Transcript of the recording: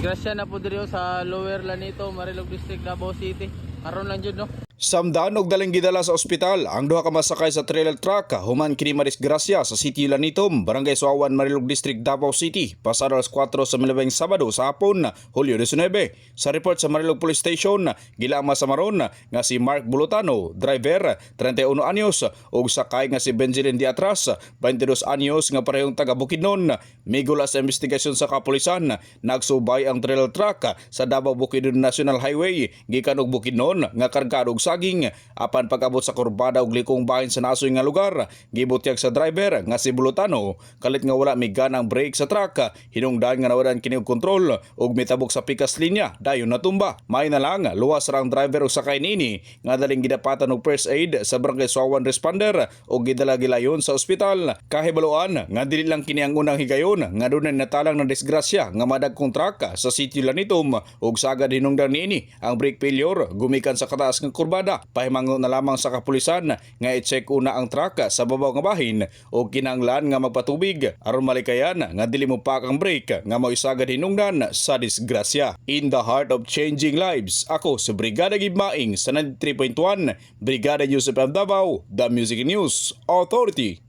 Nadisgrasya na po diri sa Lower Lanito, Marilog District, Davao City. Karon lang jud no. Samdaan og daling gidala sa ospital ang duha ka masakay sa trailer truck human kini madisgrasya sa City Lanitom, Barangay Suawan, Marilog District, Davao City, pasado alas 4 sa milabing Sabado sa hapon, Hulyo 19. Sa report sa Marilog Police Station, gilama sa maron nga si Mark Bulutano, driver, 31 anyos, ug sakay nga si Benjamin Diatras, 22 anyos nga parehong taga Bukidnon. Migula sa investigasyon sa kapulisan, nagsubay ang trailer truck sa Davao Bukidnon National Highway gikan og Bukidnon nga kargado og saging. Apan pag-abot sa kurbada og likong bahin sa nasoy nga lugar gibutyag sa driver nga si Bulutano. Kalit nga wala migan ang brake sa truck. Hinungdan nga nawalan kini og kontrol ug mitabok sa pikas linya. Dayon natumba. May na lang luwas ra ang driver ug sakay nini nga daling gidapatan og first aid sa barangay Sawan responder ug gidala gilayon sa ospital. Kahibaluan nga dili lang kini ang unang higayon nga dunay natalang na disgrasya nga madagkong truck sa City Lanitom. Ug sagad hinungdan niini ang brake failure gumikan sa kataas nga kurbada pahimangon na lamang sa kapulisan nga i-check una ang truck sa babaw nga bahin ug kinahanglan nga magpatubig. Aron malikayan nga dili mo pak ang brake nga mao isagad hinungdan sa disgrasya. In the heart of changing lives ako si Brigada Gibmaing sa 93.1 Brigada News of Davao The Music News Authority